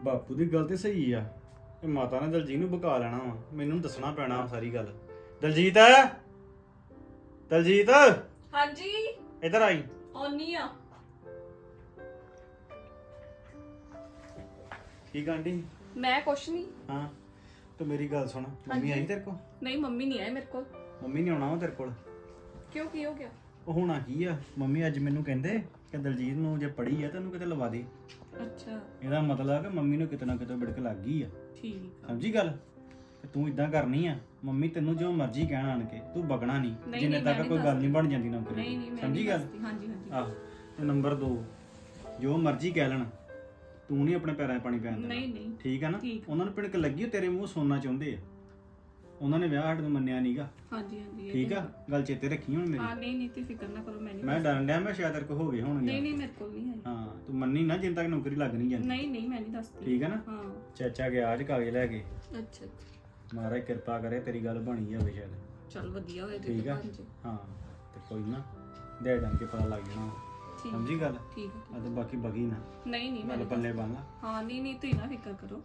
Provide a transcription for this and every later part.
ਬਾਪੂ ਦੀ ਗੱਲ ਤੇ ਸਹੀ ਆ। ਇਹ ਮਾਤਾ ਨੇ ਦਲਜੀਤ ਨੂੰ ਬਕਾ ਲੈਣਾ ਵਾ। ਮੈਨੂੰ ਦੱਸਣਾ ਪੈਣਾ ਵਾ ਸਾਰੀ ਗੱਲ। ਦਲਜੀਤ! ਦਲਜੀਤ! ਹਾਂਜੀ? ਇੱਧਰ ਆਈ। ਆਉਣੀ ਆ। ਠੀਕ ਆਂਟੀ ਮੈਂ ਕੁਛ ਨਹੀਂ ਹਾਂ। ਤੂੰ ਮੇਰੀ ਗੱਲ ਸੁਣ। ਮੰਮੀ ਆਈ ਤੇਰੇ ਕੋਲ? ਨਹੀਂ ਮੰਮੀ ਨਹੀਂ ਆਏ ਮੇਰੇ ਕੋਲ। ਮੰਮੀ ਨੇ ਆਉਣਾ ਵਾ ਤੇਰੇ ਕੋਲ? ਕਿਉਂ ਕੀ ਹੋ ਗਿਆ? ਉਹ ਹੋਣਾ ਕੀ ਆ? ਮੰਮੀ ਅੱਜ ਮੈਨੂੰ ਕਹਿੰਦੇ ਕਿ ਦਲਜੀਤ ਨੂੰ ਜੇ ਪੜੀ ਆ ਤੈਨੂੰ ਕਿਤੇ ਲਵਾ ਦੇ। ਅੱਛਾ। ਇਹਦਾ ਮਤਲਬ ਆ ਕਿ ਮੰਮੀ ਨੂੰ ਕਿਤੇ ਨਾ ਕਿਤੇ ਬਿੜਕ ਲੱਗ ਗਈ ਆ। ਠੀਕ ਆ। ਸਮਝੀ ਗੱਲ? ਤੇ ਤੂੰ ਇਦਾਂ ਕਰਨੀ ਆ। ਮੰਮੀ ਤੈਨੂੰ ਜੋ ਮਰਜ਼ੀ ਕਹਿਣ ਆਣ ਕੇ ਤੂੰ ਬਗਣਾ ਨਹੀਂ। ਨਹੀਂ, ਜਿੰਨੇ ਤੱਕ ਕੋਈ ਗੱਲ ਨਹੀਂ ਬਣ ਜਾਂਦੀ ਨੌਕਰੀ ਨਹੀਂ ਦੀ। ਨਹੀਂ ਮੈਂ ਸਮਝੀ ਨਹੀਂ ਗੱਲ? ਦੱਸਦੀ। ਹਾਂਜੀ ਹਾਂਜੀ। ਆਹ ਤੇ ਨੰਬਰ 2 ਜੋ ਮਰਜ਼ੀ ਕਹਿ ਲੈਣ। ਤੂੰ ਨਹੀਂ ਆਪਣੇ ਪੈਰਾਂ 'ਚ ਪਾਣੀ ਪੈਣ ਦੇਣਾ। ਨਹੀਂ ਨਹੀਂ। ਠੀਕ ਆ ਨਾ? ਠੀਕ। ਉਹਨਾਂ ਨੂੰ ਪਿਣਕ ਲੱਗੀ ਤੇਰੇ ਮੂੰਹ ਸੋਨਾ ਚਾਹੁੰਦੇ ਆ। ਉਹਨਾਂ ਨੇ ਵਿਆਹ ਨੂੰ ਮੰਨਿਆ ਨਹੀਂਗਾ ਹਾਂਜੀ ਹਾਂਜੀ ਇਹ ਠੀਕ ਤਾਂ- ਆ? ਗੱਲ ਚੇਤੇ ਰੱਖੀ ਹੁਣ ਮੇਰੀ? ਹਾਂ ਨਹੀਂ ਨਹੀਂ ਤੁਸੀਂ ਫਿਕਰ ਨਾ ਕਰੋ ਮੈਂ ਨਹੀਂ ਮੈਂ ਡਰਨ ਡਿਆ ਮੈਂ ਸ਼ਾਇਦ ਤੇਰੇ ਕੋ ਹੋ ਗਏ ਹੋਣਗੇ। ਨਹੀਂ ਨਹੀਂ ਮੇਰੇ ਕੋਲ ਨਹੀਂ ਹੈ ਹਾਂ ਤੂੰ ਮੰਨੀ ਨਾ ਜਿੰਨ ਤੱਕ ਨੌਕਰੀ ਲੱਗ ਨਹੀਂ ਜਾਂਦੀ। ਨਹੀਂ ਨਹੀਂ ਮੈਂ ਨਹੀਂ ਦੱਸਦੀ। ਠੀਕ ਆ ਨਾ? ਹਾਂ। ਚਾਚਾ ਗਿਆ ਅੱਜ ਕਾਗਜ਼ ਲੈ ਕੇ। ਅੱਛਾ ਅੱਛਾ। ਮਹਾਰਾਜ ਕਿਰਪਾ ਕਰੇ ਤੇਰੀ ਗੱਲ ਬਣੀ ਜਾਵੇ ਸ਼ਾਇਦ। ਚਲ ਵਧੀਆ ਹੋਇਆ ਜੀ ਠੀਕ ਆ? ਹਾਂ ਤੇ ਕੋਈ ਨਾ ਦੇ ਜਾਣ ਕੇ ਪਤਾ ਲੱਗ ਜਾਣਾ। ਠੀਕ। ਸਮਝੀ ਗੱਲ? ਠੀਕ ਆ ਤੇ ਬਾਕੀ ਬਗੀ ਨਾ। ਨਹੀਂ ਨਹੀਂ ਮੈਂ ਗੱਲ ਨਹੀਂ ਪੱਲੇ ਬੰਨ ਲਾ। ਦੱਸਦੀ। ਹਾਂ ਨਹੀਂ ਨਹੀਂ ਤੁਸੀਂ ਨਾ ਫਿਕਰ ਕਰੋ।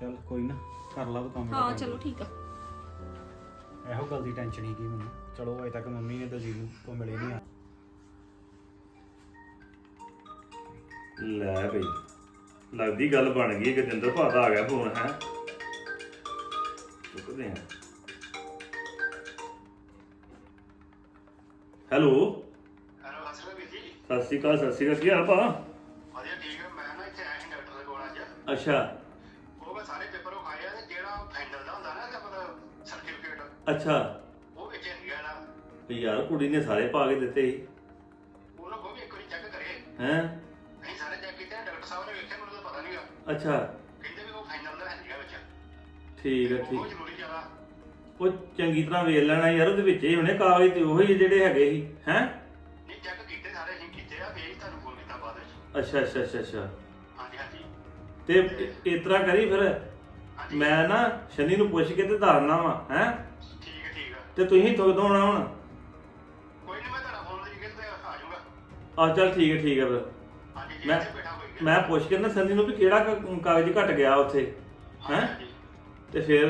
ਚੱਲ ਕੋਈ ਨਾ ਕਰ ਲਾ ਕੰਮ ਹਾਂ ਚਲੋ ਠੀਕ ਆ। ਇਹੋ ਗੱਲ ਦੀ ਟੈਨਸ਼ਨ ਹੀ ਕੀ ਮੈਨੂੰ। ਚਲੋ ਅਜੇ ਤੱਕ ਮੰਮੀ ਨੇ ਦਲਜੀਤ ਨੂੰ ਕੋ ਮਿਲੇ ਨਹੀਂ ਆ। ਲੈ ਬਈ ਲੱਗਦੀ ਗੱਲ ਬਣ ਗਈ ਕਿ ਦਿੰਦਰ ਭਾ ਦਾ ਆ ਗਿਆ ਫੋਨ ਹੈ। ਚੁੱਕਦੇ ਆ। ਹੈਲੋ? ਹੈਲੋ ਅਸਲ ਵਿੱਚ ਜੀ। ਸਤਿ ਸ਼੍ਰੀ ਅਕਾਲ ਸਤਿ ਸ਼੍ਰੀ ਅਕਾਲ ਕੀ ਹਾਲ ਭਾ? ਵਧੀਆ ਠੀਕ ਹੈ ਮੈਂ ਨਾ ਇੱਥੇ ਆਇਆ ਸੀ ਡਾਕਟਰ ਦੇ ਕੋਲ ਅੱਜ। ਅੱਛਾ। ਅੱਛਾ। ਉਹ ਵਿੱਚ ਨਹੀਂ ਗਿਆ ਨਾ ਵੀ ਯਾਰ ਕੁੜੀ ਨੇ ਸਾਰੇ ਪਾ ਕੇ ਦਿੱਤੇ ਸੀ। ਉਹਨਾਂ ਕੋਲ ਵੀ ਇੱਕ ਵਾਰੀ ਚੈੱਕ ਕਰੇ। ਹੈ? ਅਸੀਂ ਸਾਰੇ ਚੈੱਕ ਕੀਤੇ ਡਾਕਟਰ ਸਾਹਿਬ ਨੇ ਵੇਖਿਆ ਮੈਨੂੰ ਤਾਂ ਪਤਾ ਨਹੀਂਗਾ। ਅੱਛਾ। ਕਹਿੰਦੇ ਵੀ ਉਹ ਫਾਈਨਲ ਦਾ ਹੈ ਨਹੀਂਗਾ ਵਿੱਚ। ਠੀਕ ਹੈ ਉਹ ਠੀਕ ਜ਼ਰੂਰੀ ਜ਼ਿਆਦਾ। ਉਹ ਚੰਗੀ ਤਰ੍ਹਾਂ ਵੇਖ ਲੈਣਾ ਯਾਰ ਉਹਦੇ ਵਿੱਚ ਹੀ ਹੋਣੇ ਕਾਗਜ਼ ਤੇ ਉਹੀ ਜਿਹੜੇ ਹੈਗੇ ਸੀ। ਹੈ? ਨਹੀਂ ਚੈੱਕ ਕੀਤੇ ਸਾਰੇ ਅਸੀਂ ਕੀਤੇ ਆ ਫੇਰ ਹੀ ਤੁਹਾਨੂੰ ਫੋਨ ਕੀਤਾ ਬਾਅਦ ਵਿੱਚ। ਅੱਛਾ ਅੱਛਾ ਅੱਛਾ ਅੱਛਾ। ਹਾਂਜੀ ਹਾਂਜੀ। ਤੇ ਇਸ ਤਰ੍ਹਾਂ ਕਰੀ ਫਿਰ। ਹਾਂਜੀ। ਮੈਂ ਨਾ ਸ਼ਨੀ ਨੂੰ ਪੁੱਛ ਕੇ ਤੇ ਦੱਸਣਾ ਵਾ ਹੈ? ਤੇ ਤੁਸੀਂ ਥੋਕ ਦੋਣਾ ਹੁਣ। ਕੋਈ ਨਹੀਂ ਮੈਂ ਤੁਹਾਡਾ ਫੋਨ ਲਈ ਤੇ ਆ ਜਾਊਗਾ। ਆ ਚੱਲ ਠੀਕ ਹੈ ਠੀਕ ਹੈ ਫਿਰ। ਹਾਂਜੀ ਜੀ ਮੈਂ- ਇੱਥੇ ਬੈਠਾ ਮੈਂ ਪੁੱਛ ਕੇ ਨਾ ਸੰਨੀ ਨੂੰ ਵੀ ਕਿਹੜਾ ਕ- ਕਾਗਜ਼ ਘਟ ਗਿਆ ਉੱਥੇ ਹੈਂ? ਤੇ ਫਿਰ